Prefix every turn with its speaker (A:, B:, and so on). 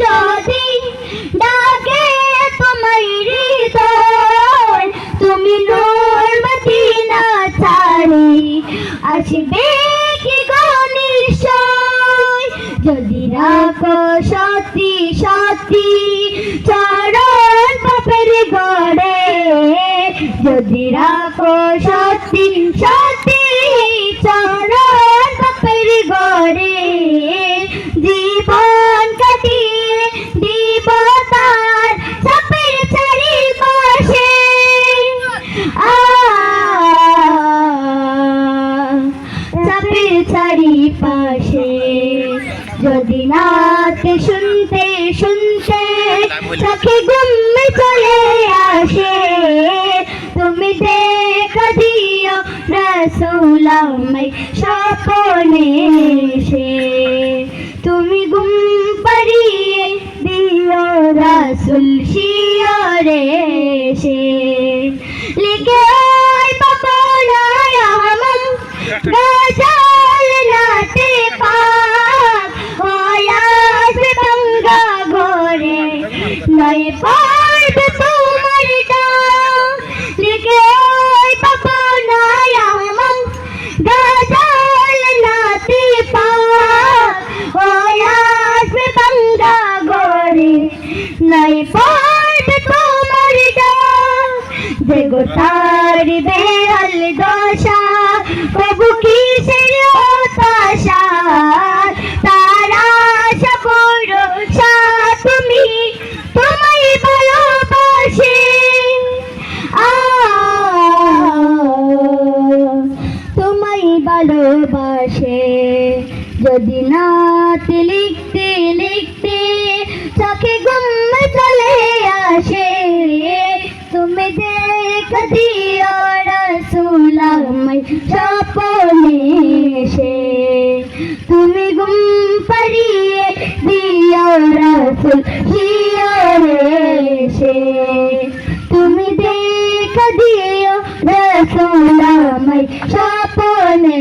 A: যদি ডাকে তোমায় হৃদয়, তুমি নূর মদিনা ছাড়ি। আসবে কি গো নিশ্চয়? যদি রাখো সতী সতী চরণ পাপের গড়ে। যদি রাখো চাপের চারি পাশে যদি নাতে শুনতে শুনতে চোখে গুম্মে চলে আসে, তুমি দেখা দিও রসুল আমায় স্বপনে এসে। তুমি গুম পারিয়ে দিও রসুল শিয়রে সে লিখে নয় পারবে তোমার ডাক যে গোটার বেহাল দশা প্রভু কিসের যদি নাত লিখতে লিখতে চোখে গুম চলে আসে তুমি দেখ দিও রসুল আমায় স্বপনে এসে। তুমি গুম পারিয়ে দিও রসুল শিয়রে এসে। তুমি দেখ দিও রসুল আমায় স্বপনে